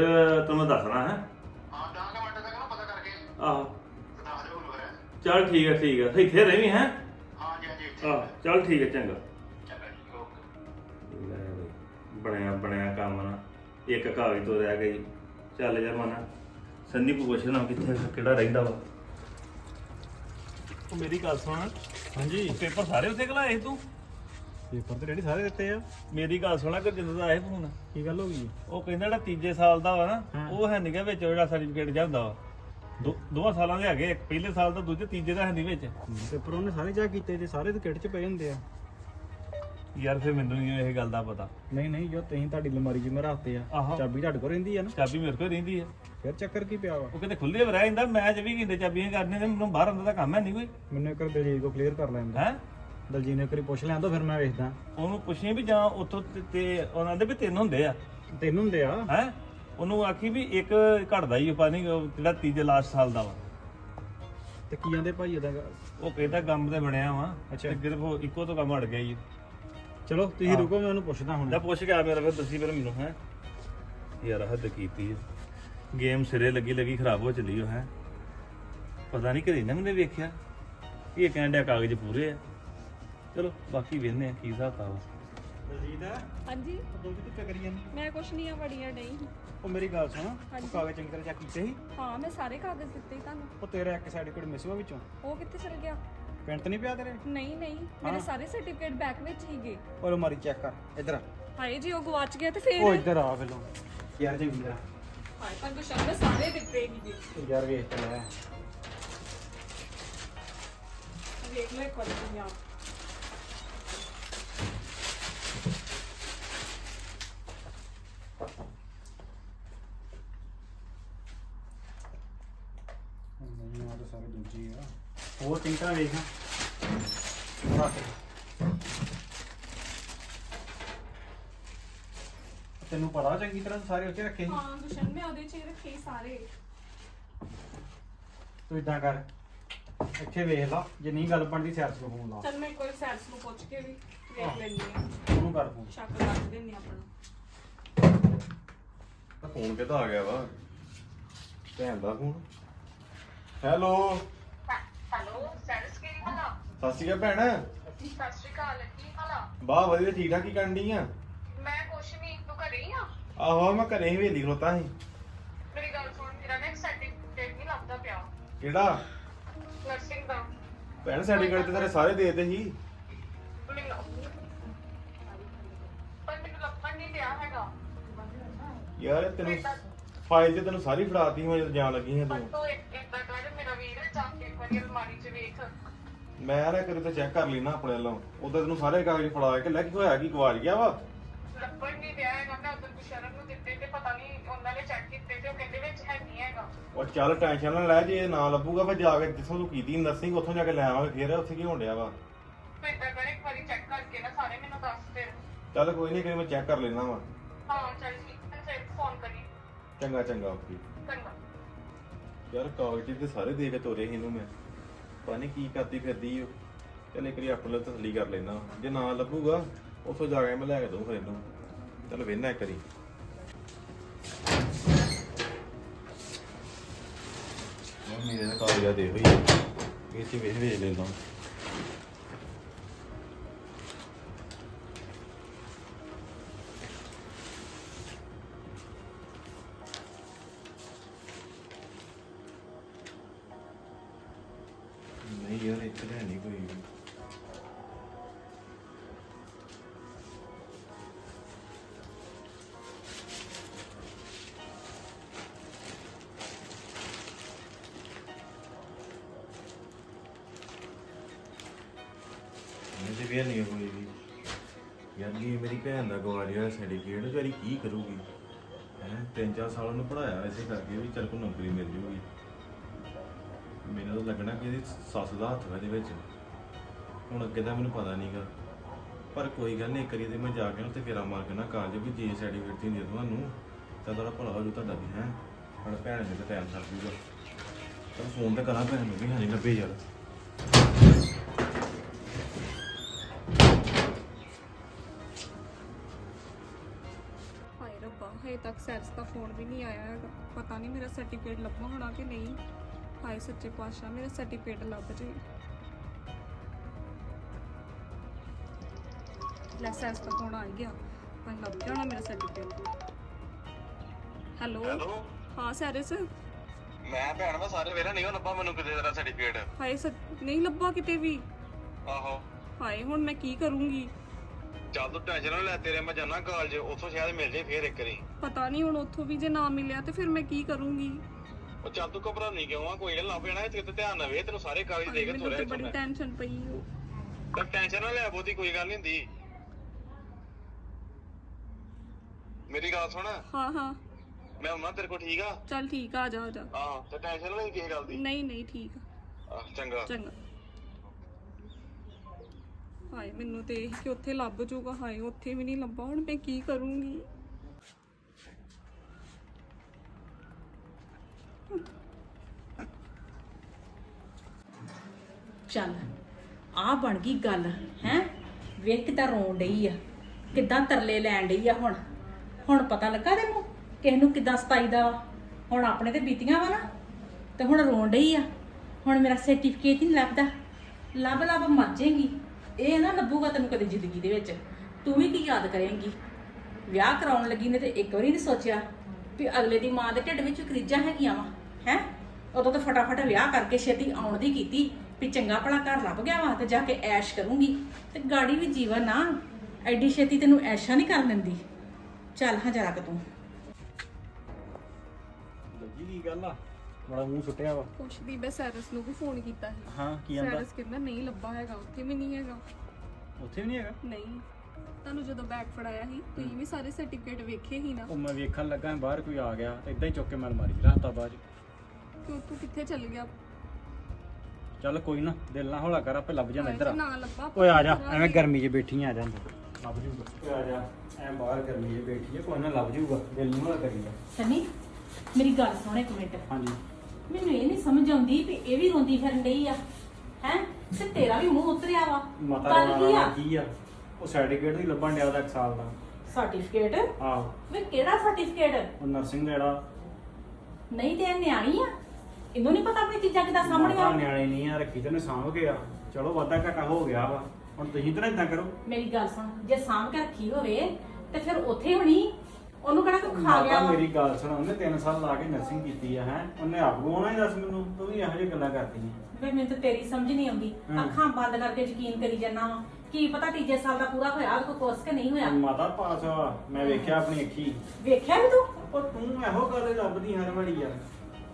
ਮੈਂ ਦੱਸਣਾ ਹੈ? ਹਾਂ ਤਾਂ ਕਿ ਮਿੰਟ ਤੱਕ ਨਾ ਪਤਾ ਕਰਕੇ ਆਹੋ। ਦੱਸ ਦਿਓ ਮੈਨੂੰ ਫਿਰ। ਚੱਲ ਠੀਕ ਹੈ ਠੀਕ ਹੈ। ਇੱਥੇ ਰਹਿਵੀਂ ਹੈ? ਇੱਥੇ। ਆਹ ਚੱਲ ਠੀਕ ਹੈ ਚੰਗਾ। ਚੰਗਾ ਜੀ ਓਕੇ। ਲੈ ਬਈ, ਬਣਿਆ ਬਣਿਆ ਕੰਮ ਨਾ। ਇੱਕ ਕਾਗਜ਼ ਤੋਂ ਰਹਿ ਗਈ ਚੱਲ ਜਾ ਮਨਾ। ਸੰਨੀ ਨੂੰ ਪੁੱਛਣਾ ਕਿੱਥੇ ਕਿਹੜਾ ਰਹਿੰਦਾ ਵਾ? ਉਹ ਮੇਰੀ ਗੱਲ ਸੁਣ। ਹਾਂਜੀ। ਪੇਪਰ ਸਾਰੇ ਉੱਥੇ ਘਲਾਏ ਤੂੰ? ਪੇਪਰ ਤੇ ਰੈਡੀ ਸਾਰੇ ਦਿੱਤੇ ਆ। ਮੇਰੀ ਗੱਲ ਸੁਣਾ ਕਿ ਜਦੋਂ ਦਾ ਆਏ ਫੋਨ। ਕੀ ਗੱਲ ਹੋ ਗਈ? ਉਹ ਕਹਿੰਦਾ ਜਿਹੜਾ ਤੀਜੇ ਸਾਲ ਦਾ ਵਾ ਨਾ। ਉਹ ਹੈ ਨਹੀਂਗਾ ਵਿੱਚ ਜਿਹੜਾ ਸਰਟੀਫਿਕੇਟ ਜਾਂਦਾ ਵਾ। ਦੋ- ਦੋਵਾਂ ਸਾਲਾਂ ਦੇ ਹੈਗੇ ਇੱਕ ਪਹਿਲੇ ਸਾਲ ਦਾ ਦੂਜੇ ਤੀਜੇ ਦਾ ਹੈ ਨਹੀਂ ਵਿੱਚ। ਪੇਪਰ ਉਹਨੇ ਸਾਰੇ ਚੈੱਕ ਕੀਤੇ ਤੇ ਸਾਰੇ ਤੇ ਕਿੱਟ 'ਚ ਪਏ ਹੁੰਦੇ ਆ। ਯਾਰ ਫਿਰ ਮੈਨੂੰ ਨਹੀਂ ਇਹ ਗੱਲ ਦਾ ਪਤਾ। ਨਹੀਂ ਨਹੀਂ ਜੋ ਤੁਸੀਂ ਤੁਹਾਡੀ ਅਲਮਾਰੀ 'ਚ ਮੈਂ ਰੱਖਤੇ ਆ। ਚਾਬੀ ਤੁਹਾਡੇ ਕੋਲ ਰਹਿੰਦੀ ਆ ਨਾ? ਚਾਬੀ ਮੇਰੇ ਕੋਲ ਰਹਿੰਦੀ ਹੈ ਫਿਰ ਚੱਕਰ ਕੀ ਪਿਆ ਵਾ? ਉਹ ਕਿਤੇ ਖੁੱਲੇ ਰਹਿ ਜਾਂਦਾ ਮੈਂ 24 ਘੰਟੇ ਚਾਬੀਆਂ ਕਰਨੀਆਂ ਤੇ ਮੈਨੂੰ ਬਾਹਰ ਅੰਦਰ ਦਾ ਕੰਮ ਹੈ ਨਹੀਂ ਕੋਈ। ਮੈਨੂੰ ਇੱਕ ਵਾਰ ਦਲਜੀਤ ਕੋ ਕਲੀਅਰ ਕਰ ਲੈਂਦਾ ਹੈ? ਦਲਜੀਤ ਨੇ ਇੱਕ ਵਾਰੀ ਪੁੱਛ ਲਿਆ ਤਾਂ ਫਿਰ ਮੈਂ ਵੇਖਦਾ। ਉਹਨੂੰ ਪੁੱਛੀ ਵੀ ਜਾਂ ਉੱਥੋਂ ਤੇ- ਤੇ ਉਹਨਾਂ ਦੇ ਵੀ ਤਿੰਨ ਹੁੰਦੇ ਆ। ਤਿੰਨ ਹੁੰਦੇ ਆ? ਹੈ? ਉਹਨੂੰ ਆਖੀ ਵੀ ਇੱਕ ਘਟਦਾ ਹੀ ਪਾ ਨਹੀਂ ਜਿਹੜਾ ਤੀਜੇ ਲਾਸਟ ਸਾਲ ਦਾ ਵਾ। ਤੇ ਕੀ ਜਾਂਦੇ ਭਾਈ ਉਹਦਾ? ਉਹ ਕਹਿੰਦਾ ਗੰਮ ਤੇ ਬਣਿਆ ਵਾ। ਅੱਛਾ। ਤੇ ਉਹ ਇੱਕੋ ਤੋਂ ਕੰਮ ਅੜ ਗਿਆ ਜੀ ਚਲੋ ਤੁਸੀਂ ਰੁਕੋ ਮੈਂ ਉਹਨੂੰ ਪੁੱਛਦਾ ਹੁਣ। ਲੈ ਪੁੱਛ ਕੇ ਆ ਮੇਰਾ ਫਿਰ ਦੱਸੀ ਫਿਰ ਮੈਨੂੰ ਹੈ। ਯਾਰ ਹੱਦ ਕੀਤੀ ਹੈ ਗੇਮ ਸਿਰੇ ਲੱਗੀ ਲੱਗੀ ਖਰਾਬ ਹੋ ਚੱਲੀ ਉਹ ਹੈ। ਪਤਾ ਨਹੀਂ ਘਰੇ ਨਾ ਮੈਨੇ ਵੇਖਿਆ। ਇਹ ਕਹਿੰਦਾ ਕਾਗਜ਼ ਪੂਰੇ ਆ। ਚਲੋ ਬਾਕੀ ਵੇਖਨੇ ਆ ਕੀ ਹਿਸਾਬ ਵਾ ਦਲਜੀਤ ਹਾਂਜੀ। ਤੂੰ ਵੀ ਕਿੱਥੇ ਕਰੀ ਜਾਂਦੀ? ਮੈਂ ਕੁਛ ਨਹੀਂ ਆ ਵੜੀਆਂ ਨਹੀਂ ਉਹ ਮੇਰੀ ਗੱਲ ਸੁਣ ਉਹ ਹਾਂਜੀ। ਕਾਗਜ਼ ਚੰਗੀ ਤਰ੍ਹਾਂ ਚੈੱਕ ਕੀਤੇ ਸੀ? ਹਾਂ ਮੈਂ ਸਾਰੇ ਕਾਗਜ਼ ਦਿੱਤੇ ਤੁਹਾਨੂੰ। ਉਹ ਤੇਰਾ ਇੱਕ ਸਰਟੀਫਿਕੇਟ ਮਿਸ ਹੋਇਆ ਵਿੱਚੋਂ? ਉਹ ਕਿੱਥੇ ਚਲ ਗਿਆ? ਪੈਂਟ ਤਾਂ ਨਹੀਂ ਪਿਆ ਤੇਰੇ ਨਹੀਂ ਨਹੀਂ ਮੇਰੇ ਹਾਂ। ਸਾਰੇ ਸਰਟੀਫਿਕੇਟ ਬੈਕ ਵਿੱਚ ਹੀਗੇ ਉਹ ਅਲਮਾਰੀ ਚੈੱਕ ਕਰ ਇੱਧਰ ਆ ਹਾਏ ਜੀ ਉਹ ਗਵਾਚ ਗਿਆ ਤੇ ਉਹ ਫੇਰ ਇੱਧਰ ਆ ਪਹਿਲਾਂ ਯਾਰ ਚੰਗੀ ਤਰ੍ਹਾਂ ਹਾਏ ਪਰ ਗੁਸ਼ਨ ਮੈਂ ਸਾਰੇ ਦਿੱਤੇ ਹੀਗੇ ਉਹ ਯਾਰ ਵੇਖ ਤੇ ਲੈ ਵੇਖ ਲੈ ਇੱਕ ਵਾਰੀ ਤੁਸੀਂ ਆਪ ਨਹੀਂ ਆ ਤਾਂ ਸਾਰੇ ਦੂਜੀ ਆ ਹੋਰ ਚਿੰਤਾ ਵੇਖ ਤੈਨੂੰ ਪਤਾ ਚੰਗੀ ਤਰ੍ਹਾਂ ਸਾਰੇ ਉੱਤੇ ਰੱਖੇ ਸੀ। ਹਾਂ ਗੁਸ਼ਨ ਮੈਂ ਉਹਦੇ ਚ ਹੀ ਰੱਖੇ ਸਾਰੇ। ਤੂੰ ਇਦਾਂ ਕਰ ਇੱਥੇ ਵੇਖ ਲਾ ਜੇ ਨਹੀਂ ਗੱਲ ਬਣਦੀ ਸਿਆਰਸ ਨੂੰ ਫੋਨ ਲਾ। ਚਲ ਮੈਂ ਇੱਕ ਵਾਰੀ ਸੈਰਸ ਨੂੰ ਪੁੱਛ ਕੇ ਵੀ ਵੇਖ ਲੈਣੀ ਆ ਉਹਨੂੰ ਕਰ ਫੋਨ। ਸ਼ੱਕ ਕਰ ਦਿੰਨੇ ਆਪਣਾ। ਫੋਨ ਕਿੱਦਾਂ ਆ ਗਿਆ ਵਾ? ਭੈਣ ਦਾ ਫੋਨ। ਹੈਲੋ। ਸੈਰਸ ਸਤਿ ਸ਼੍ਰੀ ਅਕਾਲ ਭੈਣ। ਸਤਿ ਸ਼੍ਰੀ ਅਕਾਲ। ਕੀ ਹਾਲਾ ਬਾਹ ਵਧੀਆ। ਠੀਕ ਠਾਕ ਕੀ ਕਰਨ ਡਈ ਆ? ਮੈਂ ਕੁਛ ਨਹੀਂ ਤੂੰ ਘਰੇ ਹੀ ਆ? ਆਹੋ ਮੈਂ ਘਰੇ ਹੀ ਵੇਲੀ ਖਲੋਤਾ ਸੀ। ਮੇਰੀ ਗੱਲ ਸੁਣ ਮੇਰਾ ਨਾ ਸਰਟੀਫਿਕੇਟ ਨਹੀਂ ਲੱਭਦਾ ਪਿਆ। ਕਿਹੜਾ? ਨਰਸਿੰਗ ਦਾ। ਭੈਣ ਸਰਟੀਫਿਕੇਟ ਤੇ ਤੇਰੇ ਸਾਰੇ ਦੇ ਦੇ ਸੀ। ਮੈਨੂੰ ਪਰ ਮੈਨੂੰ ਲੱਭਣ ਨਹੀਂ ਪਿਆ ਹੈਗਾ। ਯਾਰ ਤੈਨੂੰ ਫਾਈਲ ਤੇ ਤੈਨੂੰ ਸਾਰੀ ਫੜਾਤੀ ਮੈਂ ਜਾਣ ਲੱਗੀ ਹਾਂ ਪਰ ਤੂੰ ਤੂੰ ਇੱਕ ਏਦਾਂ ਕਰ ਮੇਰਾ ਵੀਰ ਜਾ ਕੇ ਇੱਕ ਵਾਰੀ ਅਲਮਾਰੀ 'ਚ ਵੇਖ। ਮੈਂ ਯਾਰ ਕਰੇ ਤਾਂ ਚੈੱਕ ਕਰ ਲੈਣਾ ਆਪਣੇ ਵੱਲੋਂ। ਉਦੋਂ ਤੈਨੂੰ ਸਾਰੇ ਕਾਗਜ਼ ਫੜਾ ਕੇ ਲੈ ਕੇ ਹੋਇਆ ਕੀ ਗਵਾਚ ਗਿਆ ਵਾ? ਲੱਭਣ ਨਹੀਂ ਪਿਆ ਹੈਗਾ ਮੈਂ ਉਧਰ ਗੁਸ਼ਰਨ ਨੂੰ ਦਿੱਤੇ ਤੇ ਪਤਾ ਨਹੀਂ ਉਹਨਾਂ ਨੇ ਚੈੱਕ ਕੀਤੇ ਤੇ ਉਹ ਕਹਿੰਦੇ ਵਿੱਚ ਹੈ ਨਹੀਂ ਹੈਗਾ। ਉਹ ਚੱਲ ਟੈਨਸ਼ਨ ਨਾ ਲੈ ਜੇ ਨਾ ਲੱਭੂਗਾ ਫਿਰ ਜਾ ਕੇ ਜਿੱਥੋਂ ਤੂੰ ਕੀਤੀ ਨਰਸਿੰਗ ਉੱਥੋਂ ਜਾ ਕੇ ਲੈ ਆਵਾਂਗੇ ਫੇਰ ਉੱਥੇ ਕੀ ਹੋਣ ਡਿਆ ਵਾ? ਤੂੰ ਏਦਾਂ ਕਰ ਇੱਕ ਵਾਰੀ ਚੈੱਕ ਕਰਕੇ ਨਾ ਸਾਰੇ ਮੈਨੂੰ ਦੱਸ ਫਿਰ। ਚੱਲ ਕੋਈ ਨਹੀਂ ਕਿ ਮੈਂ ਚੈੱਕ ਕਰ ਲੈਣਾ ਵਾ। ਹਾਂ ਚੱਲ ਠੀਕ ਹੈ ਫਿਰ ਫੋਨ ਕਰੀ। ਚੰਗਾ ਚੰਗਾ ਓਕੇ। ਚੰਗਾ। ਯਾਰ ਕਾਗਜ਼ ਤੇ ਸਾਰੇ ਦੇ ਕੇ ਤੋਰੇ ਸੀ ਇਹਨੂੰ ਮੈਂ। ਪਤਾ ਨਹੀਂ ਕੀ ਕਰਦੀ ਫਿਰਦੀ ਉਹ ਚੱਲ ਇੱਕ ਵਾਰੀ ਆਪਣੇ ਲਈ ਤਸੱਲੀ ਕਰ ਲੈਣਾ ਜੇ ਨਾ ਲੱਭੂਗਾ, ਉੱਥੋਂ ਜਾ ਕੇ ਮੈਂ ਲੈ ਕੇ ਦਊਂ ਫਿਰ ਇਹਨੂੰ। ਚੱਲ ਵੇਹਨਾ ਇੱਕ ਵਾਰੀ। ਯਾਰ ਮੇਰੇ ਦਾ ਕਾਗਜ਼ਾਂ ਦੇ ਹੋਈ ਇਹ ਚ ਵੇਖ ਵੇਖ ਲੈਣਾ ਯਾਰ ਇੱਥੇ ਹੈ ਨਹੀਂ ਕੋਈ ਵੀ। ਇਹਦੇ ਵੀ ਨਹੀਂ ਹੋਈ ਵੀ ਯਾਰ ਇਹ ਮੇਰੀ ਭੈਣ ਦਾ ਗਵਾਰੀਆ ਸਰਟੀਫਿਕੇਟ ਵਿਚਾਰੀ ਕੀ ਕਰੂਗੀ ਹੈ, ਤਿੰਨ ਚਾਰ ਸਾਲ ਉਹਨੂੰ ਪੜਾਇਆ ਇਸੇ ਕਰਕੇ ਵੀ ਚੱਲ ਕੋ ਨੌਕਰੀ ਮਿਲ ਜੂਗੀ ਮੈਨੂੰ ਤਾਂ ਲੱਗਣਾ ਕਿ ਇਹਦੀ ਸੱਸ ਦਾ ਹੱਥ ਵਾ ਇਹਦੇ ਵਿੱਚ। ਹੁਣ ਅੱਗੇ ਦਾ ਮੈਨੂੰ ਪਤਾ ਨਹੀਂਗਾ ਪਰ ਕੋਈ ਗੱਲ ਨਹੀਂ ਇੱਕ ਵਾਰੀ ਤੇ ਮੈਂ ਜਾ ਕੇ ਨਾ ਤੇ ਫੇਰਾ ਮਾਰ ਕੇ ਨਾ ਕਾਲਜ ਵੀ ਜੇ ਸਰਟੀਫਿਕੇਟ ਦੀ ਦੇ ਤੁਹਾਨੂੰ, ਤਾਂ ਤੁਹਾਡਾ ਭਲਾ ਹੋ ਜੂ ਤੁਹਾਡਾ ਵੀ, ਹੈ। ਪਰ ਭੈਣ ਦੇ ਤਾਂ ਟਾਈਮ ਸਰ ਜੂਗਾ ਤਾਂ ਫੋਨ ਤੇ ਕਰਾਂ ਭੈਣ ਨੂੰ ਵੀ, ਹਾਂ ਨਹੀਂ ਲੱਭੇ ਯਾਰ ਹਾਏ ਰੱਬਾ, ਹਜੇ ਤੱਕ ਸੈਰਸ ਦਾ ਫੋਨ ਵੀ ਨਹੀਂ ਆਇਆ ਹੈਗਾ। ਪਤਾ ਨਹੀਂ ਮੇਰਾ ਸਰਟੀਫਿਕੇਟ ਲੱਭਾ ਹੋਣਾ ਕਿ ਨਹੀਂ। ਹਾਏ ਸੱਚੇ ਪਾਤਸ਼ਾਹ ਮੇਰਾ ਸਰਟੀਫਿਕੇਟ ਲੱਭ ਜੇ। ਲੈ ਸੈਰਸ ਦਾ ਫੋਨ ਆ ਗਿਆ ਪਰ ਲੱਭ ਜਾਣਾ ਮੇਰਾ ਸਰਟੀਫਿਕੇਟ ਹੈਲੋ ਹੈਲੋ ਹਾਂ ਸੈਰਸ ਮੈਂ ਭੈਣ ਵਾ ਸਾਰੇ ਵੇਰਾ ਨਹੀਂ ਲੱਭਾ ਮੈਨੂੰ ਕਿਤੇ ਤੇਰਾ ਸਰਟੀਫਿਕੇਟ ਹਾਏ ਸੱਚ ਨਹੀਂ ਲੱਭਾ ਕਿਤੇ ਵੀ। ਆਹੋ। ਹਾਏ ਹੁਣ ਮੈਂ ਕੀ ਕਰੂੰਗੀ? ਚੱਲ ਤੂੰ ਟੈਨਸ਼ਨ ਨਾ ਲੈ ਤੇਰੇ ਮੈਂ ਜਾਣਾ ਕਾਲਜ ਉੱਥੋਂ ਸ਼ਾਇਦ ਮਿਲ ਜੇ ਫੇਰ ਇੱਕ ਵਾਰੀ। ਪਤਾ ਨਹੀਂ ਹੁਣ ਉੱਥੋਂ ਵੀ ਜੇ ਨਾ ਮਿਲਿਆ ਤੇ ਫਿਰ ਮੈਂ ਕੀ ਕਰੂੰਗੀ? ਉਹ ਚੱਲ ਤੂੰ ਘਬਰਾਉਣੀ ਕਿਉਂ ਆ? ਕੋਈ ਗੱਲ ਲੱਭ ਜਾਣਾ ਇੱਥੇ ਤੇ ਧਿਆਨ ਨਾ ਵੇ ਤੈਨੂੰ ਸਾਰੇ ਕਾਗਜ਼ ਦੇ ਕੇ ਮੈਨੂੰ ਤੁਰਿਆ ਤੇ ਇੱਥੋਂ ਬੜੀ ਮੈਂ। ਟੈਨਸ਼ਨ ਪਈ ਹੋ ਤਾਂ ਟੈਨਸ਼ਨ ਨਾ ਲੈ ਬਹੁਤੀ ਕੋਈ ਗੱਲ ਨਹੀਂ ਹੁੰਦੀ। ਮੇਰੀ ਗੱਲ ਸੁਣ। ਹਾਂ ਹਾਂ। ਮੈਂ ਆਉਣਾ ਤੇਰੇ ਕੋਲ ਠੀਕ ਆ? ਚੱਲ ਠੀਕ ਆ ਆ ਜਾ ਆ ਜਾ। ਹਾਂ ਤੇ ਟੈਨਸ਼ਨ ਨਾ ਲਈ ਕਿਸੇ ਗੱਲ ਦੀ। ਨਹੀਂ ਨਹੀਂ ਠੀਕ ਆ। ਆਹ ਚੰਗਾ। ਚੰਗਾ। ਹਾਏ ਮੈਨੂੰ ਤੇ ਇਹ ਕਿ ਉੱਥੇ ਲੱਭ ਜੂਗਾ ਹਾਏ ਉੱਥੇ ਵੀ ਨਹੀਂ ਲੱਭਾ ਹੁਣ ਮੈਂ ਕੀ ਕਰੂੰਗੀ? ਚੱਲ ਆ ਬਣ ਗਈ ਗੱਲ, ਹੈ? ਵੇਖ ਕਿਦਾਂ ਰੋਣ ਡਈ ਆ, ਕਿਦਾਂ ਤਰਲੇ ਲੈਣ ਡਈ ਆ ਹੁਣ। ਹੁਣ ਪਤਾ ਲੱਗਾ ਤੈਨੂੰ ਕਿਸ ਨੂੰ ਕਿਦਾਂ ਸਤਾਈਦਾ ਵਾ? ਹੁਣ ਆਪਣੇ ਤੇ ਬੀਤੀਆਂ ਵਾ ਨਾ, ਤੇ ਹੁਣ ਰੋਣ ਡਈ ਆ। ਹੁਣ ਮੇਰਾ ਸਰਟੀਫਿਕੇਟ ਹੀ ਨਹੀਂ ਲੱਭਦਾ। ਲੱਭ ਲੱਭ ਮਰ ਜਾਏਗੀ ਇਹ ਨਾ ਲੱਭੂਗਾ ਤੈਨੂੰ ਕਦੇ ਜ਼ਿੰਦਗੀ ਦੇ ਵਿੱਚ। ਤੂੰ ਵੀ ਕੀ ਯਾਦ ਕਰੇਂਗੀ? ਵਿਆਹ ਕਰਾਉਣ ਲੱਗੀ ਨੇ ਤੇ ਇੱਕ ਵਾਰੀ ਨਹੀਂ ਸੋਚਿਆ ਵੀ ਅਗਲੇ ਦੀ ਮਾਂ ਦੇ ਢਿੱਡ ਵਿੱਚ ਕਰੀਜਾਂ ਹੈਗੀਆਂ ਵਾ, ਹੈ? ਉਦੋਂ ਤਾਂ ਫਟਾਫਟ ਵਿਆਹ ਕਰਕੇ ਛੇਤੀ ਆਉਣ ਦੀ ਕੀਤੀ। ਵੀ ਚੰਗਾ ਭਲਾ ਘਰ ਲੱਭ ਗਿਆ ਵਾ ਤੇ ਜਾ ਕੇ ਐਸ਼ ਕਰੂੰਗੀ। ਤੇ ਗਾੜੀ ਵੀ ਜੀਵਨ ਆ ਐਡੀ ਛੇਤੀ ਤੈਨੂੰ ਐਸ਼ਾ ਨਹੀਂ ਕਰਨ ਦਿੰਦੀ। ਚੱਲ ਹਾਂ ਜਰਾ ਕਿ ਤੂੰ। ਲੱਗੀ ਕੀ ਗੱਲ ਆ? ਬੜਾ ਮੂੰਹ ਸੁੱਟਿਆ ਵਾ। ਪੁੱਛਦੀ ਮੈਂ ਸੈਰਸ ਨੂੰ ਵੀ ਫੋਨ ਕੀਤਾ ਸੀ। ਹਾਂ ਕੀ ਆਂਦਾ? ਸੈਰਸ ਕਹਿੰਦਾ ਨਹੀਂ ਲੱਭਾ ਹੈਗਾ ਉੱਥੇ ਵੀ ਨਹੀਂ ਹੈਗਾ। ਉੱਥੇ ਵੀ ਨਹੀਂ ਹੈਗਾ? ਨਹੀਂ। ਤੁਹਾਨੂੰ ਜਦੋਂ ਬੈਗ ਫੜਾਇਆ ਸੀ ਤੁਸੀਂ ਵੀ ਸਾਰੇ ਸਰਟੀਫਿਕੇਟ ਵੇਖੇ ਹੀ ਨਾ? ਉਹ ਮੈਂ ਵੇਖਣ ਲੱਗਾ ਬਾਹਰ ਕੋਈ ਆ ਗਿਆ ਤੇ ਇਦਾਂ ਹੀ ਚੁੱਕ ਕੇ ਮੈਂ ਅਲਮਾਰੀ 'ਚ ਰੱਖਤਾ ਬਾਅਦ 'ਚ। ਉੱਥੋਂ ਕਿੱਥੇ ਚੱਲ ਗਿਆ? ਚੱਲ ਕੋਈ ਨਾ ਦਿਲ ਨਾ ਹੌਲਾ ਕਰ ਆਪੇ ਲੱਭ ਜਾਣਾ ਇੱਧਰ ਆ। ਨਾ ਲੱਭਾ ਓਏ ਆ ਜਾ ਐਵੇਂ ਗਰਮੀ 'ਚ ਬੈਠੀ ਆ ਜਾ ਅੰਦਰ। ਲੱਭ ਜੂਗਾ। ਓਏ ਆ ਜਾ ਐ ਬਾਹਰ ਗਰਮੀ 'ਚ ਬੈਠੀ ਆ ਕੋਈ ਨਾ ਲੱਭ ਜੂਗਾ ਦਿਲ ਨੂੰ ਹੌਲਾ ਕਰੀਦਾ ਸਨੀ ਮੇਰੀ ਗੱਲ ਸੁਣ ਇੱਕ ਮਿੰਟ। ਹਾਂਜੀ। ਮੈਨੂੰ ਇਹ ਨਹੀਂ ਸਮਝ ਆਉਂਦੀ ਵੀ ਇਹ ਵੀ ਰੋਂਦੀ ਫਿਰਨ ਡਈ ਆ। ਹੈ? ਤੇ ਤੇਰਾ ਵੀ ਮੂੰਹ ਉਤਰਿਆ ਵਾ। ਮਾਤਾ ਗੱਲ ਕੀ ਰਵਾਣਾ ਆ? ਕੀ ਆ? ਉਹ ਸਰਟੀਫਿਕੇਟ ਦੀ ਲੱਭਣ ਡਿਆ ਉਹਦਾ ਇੱਕ ਸਾਲ ਦਾ। ਸਰਟੀਫਿਕੇਟ ਆਹੋ। ਵੇ ਕਿਹੜਾ ਸਰਟੀਫਿਕੇਟ ਉਹ ਨਰਸਿੰਗ ਦਾ ਜਿਹੜਾ। ਨਹੀਂ ਤੇ ਇਹ ਨਿਆਣੀ ਆ? ਇਹਨੂੰ ਨਹੀਂ ਪਤਾ ਆਪਣੀ ਚੀਜ਼ਾਂ ਕਿਦਾਂ ਸਾਹਮਣੇ ਮਾਤਾ ਆ ਨਿਆਣੇ ਨਹੀਂ ਆ ਰੱਖੀ ਤੇ ਉਹਨੇ ਸਾਂਭ ਗਿਆ ਚਲੋ ਵਾਧਾ ਘਾਟਾ ਹੋ ਗਿਆ ਵਾ। ਹੁਣ ਤੁਸੀਂ ਤਾਂ ਇਦਾਂ ਕਰੋ। ਮੇਰੀ ਗੱਲ ਸੁਣ ਜੇ ਸਾਂਭ ਕੇ ਰੱਖੀ ਹੋਵੇ ਤੇ ਫਿਰ ਉੱਥੇ ਹੋਣੀ। ਉਹਨੂੰ ਕਿਹੜਾ ਤੂੰ ਖਾ ਗਿਆ ਮਾਤਾ ਵਾ? ਮੇਰੀ ਗੱਲ ਸੁਣ ਉਹਨੇ 3 ਸਾਲ ਲਾ ਕੇ ਨਰਸਿੰਗ ਕੀਤੀ ਆ ਹੈ। ਉਹਨੇ ਆਪ ਗਵਾਉਣਾ ਹੀ ਦੱਸ ਮੈਨੂੰ ਤੂੰ ਵੀ ਇਹੋ ਜਿਹੀ ਗੱਲਾਂ ਕਰਦੀ ਆ। ਵੇ ਮੈਨੂੰ ਤਾਂ ਤੇਰੀ ਸਮਝ ਨਹੀਂ ਆਉਂਦੀ। ਹਮ। ਅੱਖਾਂ ਬੰਦ ਕਰਕੇ ਯਕੀਨ ਕਰੀ ਜਾਂਦਾ ਵਾ। ਕੀ ਪਤਾ ਤੀਜੇ ਸਾਲ ਦਾ ਪੂਰਾ ਹੋਇਆ ਕੋਲ ਕੋਰਸ ਕਿ ਨਹੀਂ ਹੋਇਆ। ਮਾਤਾ ਪਾਸ ਆ ਮੈਂ ਵੇਖਿਆ ਆਪਣੀ ਅੱਖੀ। ਵੇਖਿਆ ਵੀ ਤੂੰ? ਉਹ ਤੂੰ ਇਹੋ ਗੱਲ ਲੱਭਦੀ ਹਰ ਵਾਰੀ ਯਾਰ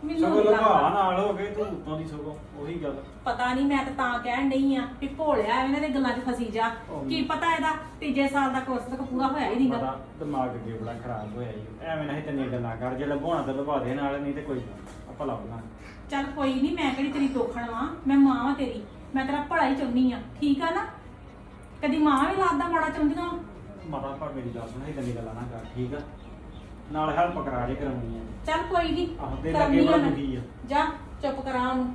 ਮੈਨੂੰ ਸਗੋਂ ਨੀ ਲੱਗਦਾ। ਲਗਾ ਨਾਲ ਹੋ ਗਏ ਤੂੰ ਉੱਤੋਂ ਦੀ ਸਗੋਂ ਉਹੀ ਗੱਲ। ਪਤਾ ਨਹੀਂ ਮੈਂ ਤਾਂ ਤਾਂ ਕਹਿਣ ਡਈ ਆ ਵੀ ਭੋਲਿਆ ਇਹਨਾਂ ਦੇ ਗੱਲਾਂ 'ਚ ਫਸੀ ਜਾ। ਉਹ ਕੀ ਪਤਾ ਇਹਦਾ ਤੀਜੇ ਸਾਲ ਦਾ ਕੋਰਸ ਤੱਕ ਪੂਰਾ ਹੋਇਆ ਹੀ ਨਹੀਂਗਾ। ਦਿਮਾਗ ਅੱਗੇ ਬੜਾ ਖਰਾਬ ਹੋਇਆ ਜੀ ਐਵੇਂ ਨਹੀਂ ਤੈਨੂੰ ਗੱਲਾਂ ਕਰ ਜੇ ਲਭਾਉਣਾ ਤਾਂ ਲਭਾ ਦੇ ਨਾਲ ਨਹੀਂ ਤੇ ਕੋਈ ਨਾ, ਆਪਾਂ ਲੱਭਣਾ ਚੱਲ ਕੋਈ ਨਹੀਂ ਮੈਂ ਕਿਹੜੀ ਤੇਰੀ ਦੋਖਣ ਵਾਂ? ਮੈਂ ਮਾਂ ਵਾਂ ਤੇਰੀ ਮੈਂ ਤੇਰਾ ਭਲਾ ਹੀ ਚਾਹੁੰਦੀ ਆ ਠੀਕ ਆ ਨਾ? ਕਦੀ ਮਾਂ ਵੀ ਲਾਦਾ ਮਾੜਾ ਚਾਹੁੰਦੀਆਂ। ਮਾਤਾ ਪਰ ਮੇਰੀ ਗੱਲ ਸੁਣ ਦੀ ਗੱਲਾਂ ਨਾ ਕਰ ਠੀਕ ਆ? ਨਾਲ ਹੈਲਪ ਕਰਾ ਜੇ ਕਰਾਉਣੀ ਆ। ਚੱਲ ਕੋਈ ਨਹੀਂ ਦਿਲ ਅੱਗੇ ਬੜਾ ਦੁਖੀ ਆ। ਜਾ ਚੁੱਪ ਕਰਾ ਉਹਨੂੰ।